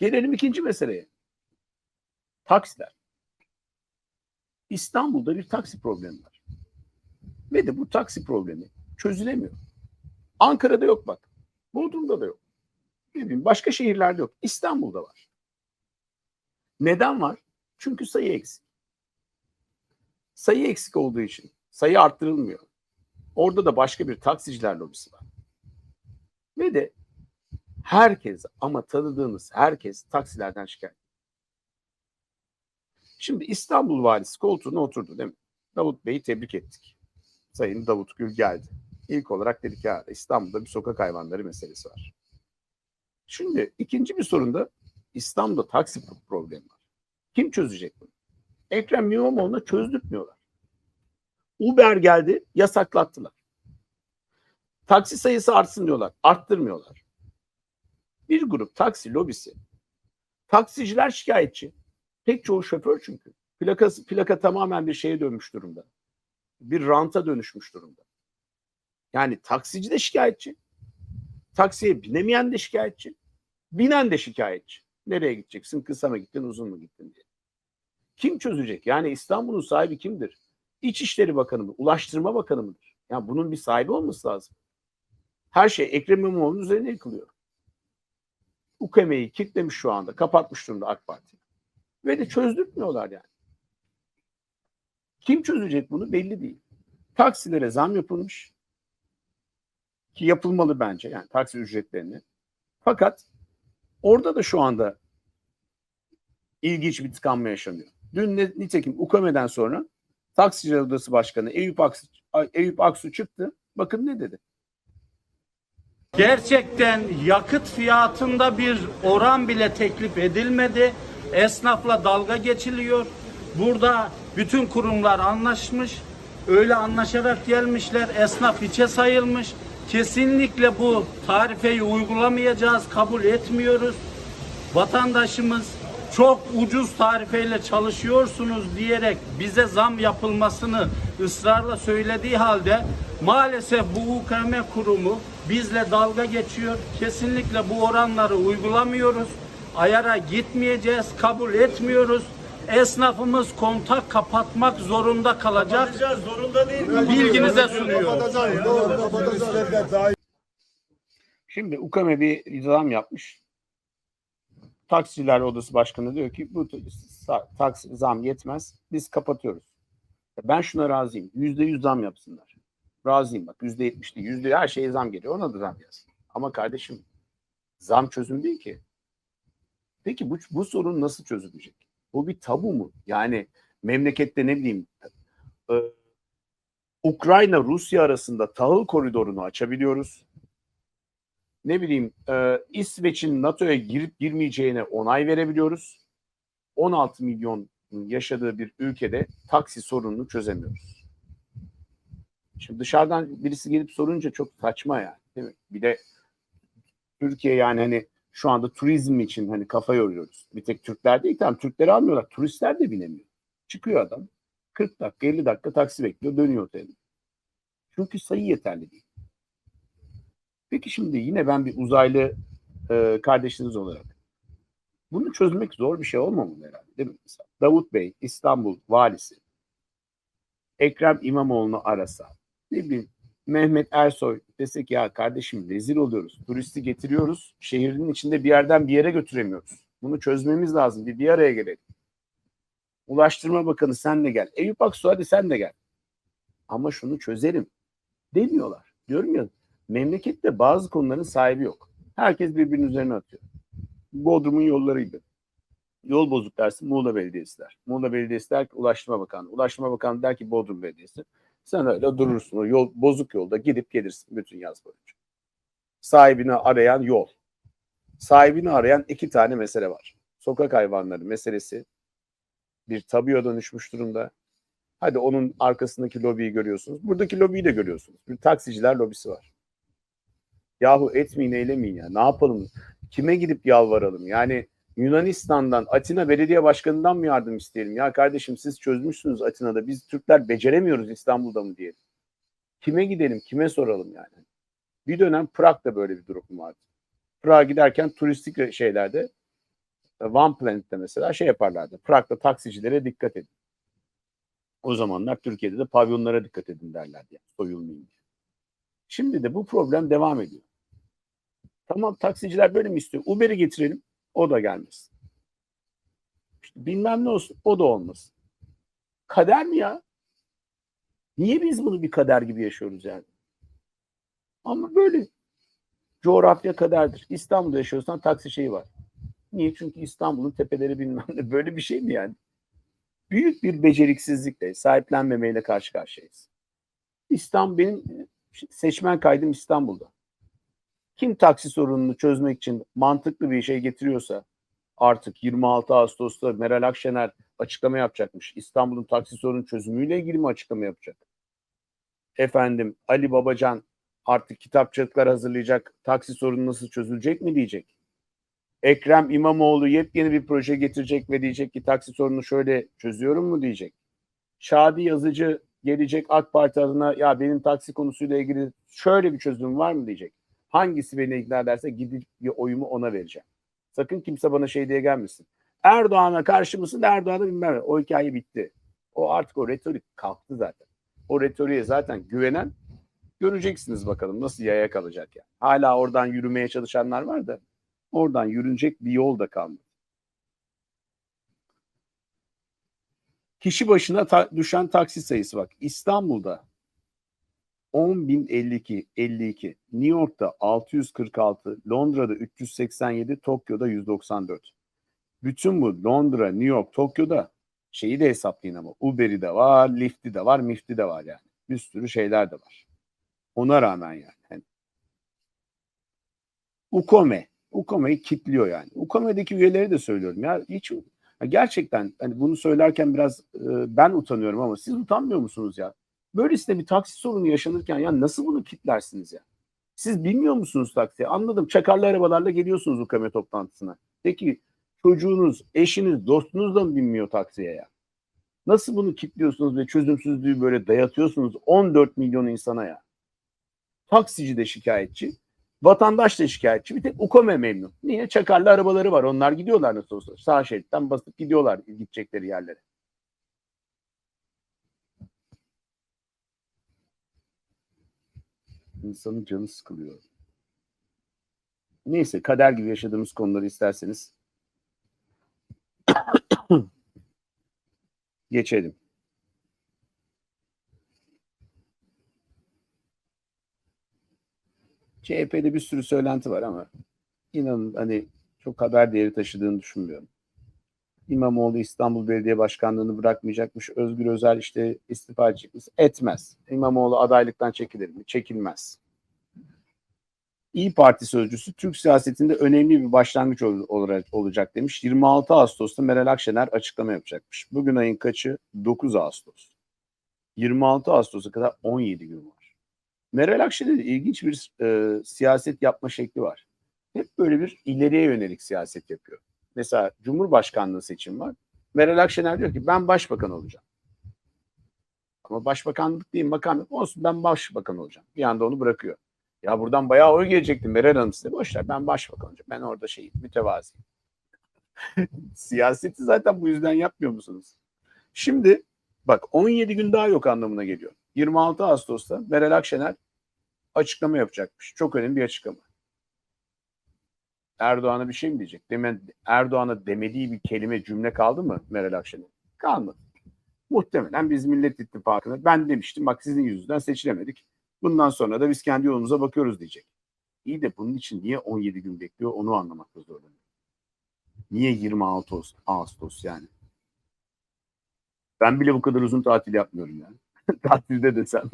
Gelelim ikinci meseleye. Taksiler. İstanbul'da bir taksi problemi var. Ve de bu taksi problemi çözülemiyor. Ankara'da yok bak. Bodrum'da da yok. Ne bileyim, başka şehirlerde yok. İstanbul'da var. Neden var? Çünkü sayı eksik. Sayı eksik olduğu için sayı arttırılmıyor. Orada da başka bir taksiciler lobisi var. Ve de herkes ama tanıdığınız herkes taksilerden şikayet. Şimdi İstanbul valisi koltuğuna oturdu değil mi? Davut Bey'i tebrik ettik. Sayın Davut Gül geldi. İlk olarak dedik ya İstanbul'da bir sokak hayvanları meselesi var. Şimdi ikinci bir sorunda İstanbul'da taksi problemi var. Kim çözecek bunu? Ekrem İmamoğlu'na çözdürtmüyorlar. Uber geldi, yasaklattılar. Taksi sayısı artsın diyorlar, arttırmıyorlar. Bir grup taksi lobisi, taksiciler şikayetçi. Pek çoğu şoför çünkü. Plakası, plaka tamamen bir şeye dönmüş durumda. Bir ranta dönüşmüş durumda. Yani taksici de şikayetçi. Taksiye binemeyen de şikayetçi. Binen de şikayetçi. Nereye gideceksin? Kısa mı gittin, uzun mu gittin diye. Kim çözecek? Yani İstanbul'un sahibi kimdir? İçişleri Bakanı mı? Ulaştırma Bakanı mıdır? Yani bunun bir sahibi olması lazım. Her şey Ekrem İmamoğlu'nun üzerine yıkılıyor. UKM'yi kilitlemiş şu anda. Kapatmış durumda AK Parti. Ve de çözdürtmüyorlar yani. Kim çözecek bunu belli değil. Taksilere zam yapılmış. Ki yapılmalı bence yani taksi ücretlerini. Fakat orada da şu anda ilginç bir tıkanma yaşanıyor. Dün ne- nitekim UKM'den sonra Taksiciler Odası Başkanı Eyüp Aksu, Eyüp Aksu çıktı. Bakın ne dedi. Gerçekten yakıt fiyatında bir oran bile teklif edilmedi. Esnafla dalga geçiliyor. Burada bütün kurumlar anlaşmış. Öyle anlaşarak gelmişler. Esnaf içe sayılmış. Kesinlikle bu tarifeyi uygulamayacağız, kabul etmiyoruz. Vatandaşımız çok ucuz tarifeyle çalışıyorsunuz diyerek bize zam yapılmasını ısrarla söylediği halde maalesef bu UKM kurumu bizle dalga geçiyor. Kesinlikle bu oranları uygulamıyoruz. Ayara gitmeyeceğiz, kabul etmiyoruz. Esnafımız kontak kapatmak zorunda kalacak. zorunda değil. Bilginize sunuyorum. Şimdi UKME bir zam yapmış. Taksiciler Odası Başkanı diyor ki bu taksi zam yetmez. Biz kapatıyoruz. Ben şuna razıyım. Yüzde yüz zam yapsınlar. Razıyım bak. Yüzde yetmiş değil. Yüzde her şeye zam geliyor. Ona da zam yazsın. Ama kardeşim zam çözüm değil ki. Peki bu, bu sorun nasıl çözülecek? Bu bir tabu mu? Yani memlekette ne bileyim e, Ukrayna Rusya arasında tahıl koridorunu açabiliyoruz ne bileyim e, İsveç'in NATO'ya girip girmeyeceğine onay verebiliyoruz. 16 milyon yaşadığı bir ülkede taksi sorununu çözemiyoruz. Şimdi dışarıdan birisi gelip sorunca çok saçma yani. Değil mi? Bir de Türkiye yani hani şu anda turizm için hani kafa yoruyoruz. Bir tek Türkler değil tamam Türkleri almıyorlar. Turistler de binemiyor. Çıkıyor adam 40 dakika 50 dakika taksi bekliyor dönüyor oteline. Çünkü sayı yeterli değil. Peki şimdi yine ben bir uzaylı e, kardeşiniz olarak bunu çözmek zor bir şey olmamalı herhalde değil mi? Mesela Davut Bey İstanbul valisi Ekrem İmamoğlu'nu arasa ne bileyim Mehmet Ersoy desek ya kardeşim rezil oluyoruz. Turisti getiriyoruz. Şehrin içinde bir yerden bir yere götüremiyoruz. Bunu çözmemiz lazım. Bir, bir araya gelelim. Ulaştırma Bakanı sen de gel. Eyüp Aksu hadi sen de gel. Ama şunu çözelim demiyorlar. Diyorum ya memlekette bazı konuların sahibi yok. Herkes birbirinin üzerine atıyor. Bodrum'un yolları gibi. Yol bozuk dersin Muğla Belediyesi der. Muğla Belediyesi der ki Ulaştırma Bakanı. Ulaştırma Bakanı der ki Bodrum Belediyesi. Sen öyle durursun o yol bozuk yolda gidip gelirsin bütün yaz boyunca. Sahibini arayan yol. Sahibini arayan iki tane mesele var. Sokak hayvanları meselesi bir tabuya dönüşmüş durumda. Hadi onun arkasındaki lobiyi görüyorsunuz. Buradaki lobiyi de görüyorsunuz. Bir taksiciler lobisi var. Yahu etmeyin eylemeyin ya. Ne yapalım? Kime gidip yalvaralım? Yani Yunanistan'dan, Atina Belediye Başkanı'ndan mı yardım isteyelim? Ya kardeşim siz çözmüşsünüz Atina'da. Biz Türkler beceremiyoruz İstanbul'da mı diyelim. Kime gidelim? Kime soralım yani? Bir dönem Prag'da böyle bir durum vardı. Prag'a giderken turistik şeylerde One Planet'te mesela şey yaparlardı. Prag'da taksicilere dikkat edin. O zamanlar Türkiye'de de pavyonlara dikkat edin derlerdi. Yani, soyulmayın diye. Şimdi de bu problem devam ediyor. Tamam taksiciler böyle mi istiyor? Uber'i getirelim. O da gelmesin. İşte bilmem ne olsun. O da olmasın. Kader mi ya? Niye biz bunu bir kader gibi yaşıyoruz yani? Ama böyle coğrafya kaderdir. İstanbul'da yaşıyorsan taksi şeyi var. Niye? Çünkü İstanbul'un tepeleri bilmem ne. Böyle bir şey mi yani? Büyük bir beceriksizlikle, sahiplenmemeyle karşı karşıyayız. İstanbul benim seçmen kaydım İstanbul'da. Kim taksi sorununu çözmek için mantıklı bir şey getiriyorsa artık 26 Ağustos'ta Meral Akşener açıklama yapacakmış. İstanbul'un taksi sorunu çözümüyle ilgili mi açıklama yapacak? Efendim Ali Babacan artık kitapçıklar hazırlayacak. Taksi sorunu nasıl çözülecek mi diyecek. Ekrem İmamoğlu yepyeni bir proje getirecek ve diyecek ki taksi sorununu şöyle çözüyorum mu diyecek. Şadi Yazıcı gelecek AK Parti adına ya benim taksi konusuyla ilgili şöyle bir çözüm var mı diyecek. Hangisi beni ikna ederse gidip bir oyumu ona vereceğim. Sakın kimse bana şey diye gelmesin. Erdoğan'a karşı mısın? Erdoğan'a bilmem. ne. O hikaye bitti. O artık o retorik kalktı zaten. O retoriğe zaten güvenen göreceksiniz bakalım nasıl yaya kalacak yani. Hala oradan yürümeye çalışanlar var da oradan yürünecek bir yol da kalmadı. Kişi başına ta- düşen taksi sayısı bak. İstanbul'da 10.052, 52, New York'ta 646, Londra'da 387, Tokyo'da 194. Bütün bu Londra, New York, Tokyo'da şeyi de hesaplayın ama Uber'i de var, Lyft'i de var, Mift'i de var yani. Bir sürü şeyler de var. Ona rağmen yani. Hani Ukome. Ukome'yi kitliyor yani. Ukome'deki üyeleri de söylüyorum ya. Hiç gerçekten hani bunu söylerken biraz e, ben utanıyorum ama siz utanmıyor musunuz ya? Böylesine bir taksi sorunu yaşanırken ya nasıl bunu kitlersiniz ya? Siz bilmiyor musunuz taksiye? Anladım. Çakarlı arabalarla geliyorsunuz Ukome toplantısına. Peki çocuğunuz, eşiniz, dostunuz da mı binmiyor taksiye ya? Nasıl bunu kitliyorsunuz ve çözümsüzlüğü böyle dayatıyorsunuz 14 milyon insana ya? Taksici de şikayetçi, vatandaş da şikayetçi. Bir tek Ukome memnun. Niye? Çakarlı arabaları var. Onlar gidiyorlar nasıl olsa. Sağ şeritten basıp gidiyorlar gidecekleri yerlere. İnsanın canı sıkılıyor. Neyse kader gibi yaşadığımız konuları isterseniz geçelim. CHP'de bir sürü söylenti var ama inanın hani çok haber değeri taşıdığını düşünmüyorum. İmamoğlu İstanbul Belediye Başkanlığı'nı bırakmayacakmış. Özgür Özel işte istifa edecekmiş. Etmez. İmamoğlu adaylıktan çekilir mi? Çekilmez. İyi Parti sözcüsü Türk siyasetinde önemli bir başlangıç ol- olarak olacak demiş. 26 Ağustos'ta Meral Akşener açıklama yapacakmış. Bugün ayın kaçı? 9 Ağustos. 26 Ağustos'a kadar 17 gün var. Meral Akşener'in ilginç bir e, siyaset yapma şekli var. Hep böyle bir ileriye yönelik siyaset yapıyor. Mesela Cumhurbaşkanlığı seçim var. Meral Akşener diyor ki ben başbakan olacağım. Ama başbakanlık değil makamlık olsun ben başbakan olacağım. Bir anda onu bırakıyor. Ya buradan bayağı oy gelecekti Meral Hanım size. Boşver ben başbakan olacağım. Ben orada şeyim mütevazi. Siyaseti zaten bu yüzden yapmıyor musunuz? Şimdi bak 17 gün daha yok anlamına geliyor. 26 Ağustos'ta Meral Akşener açıklama yapacakmış. Çok önemli bir açıklama. Erdoğan'a bir şey mi diyecek? Deme, Erdoğan'a demediği bir kelime cümle kaldı mı Meral Akşener? Kalmadı. Muhtemelen biz Millet İttifakı'nı ben demiştim bak sizin yüzünden seçilemedik. Bundan sonra da biz kendi yolumuza bakıyoruz diyecek. İyi de bunun için niye 17 gün bekliyor onu anlamakta zorlanıyor. Niye 26 Ağustos, Ağustos yani? Ben bile bu kadar uzun tatil yapmıyorum yani. Tatilde desem.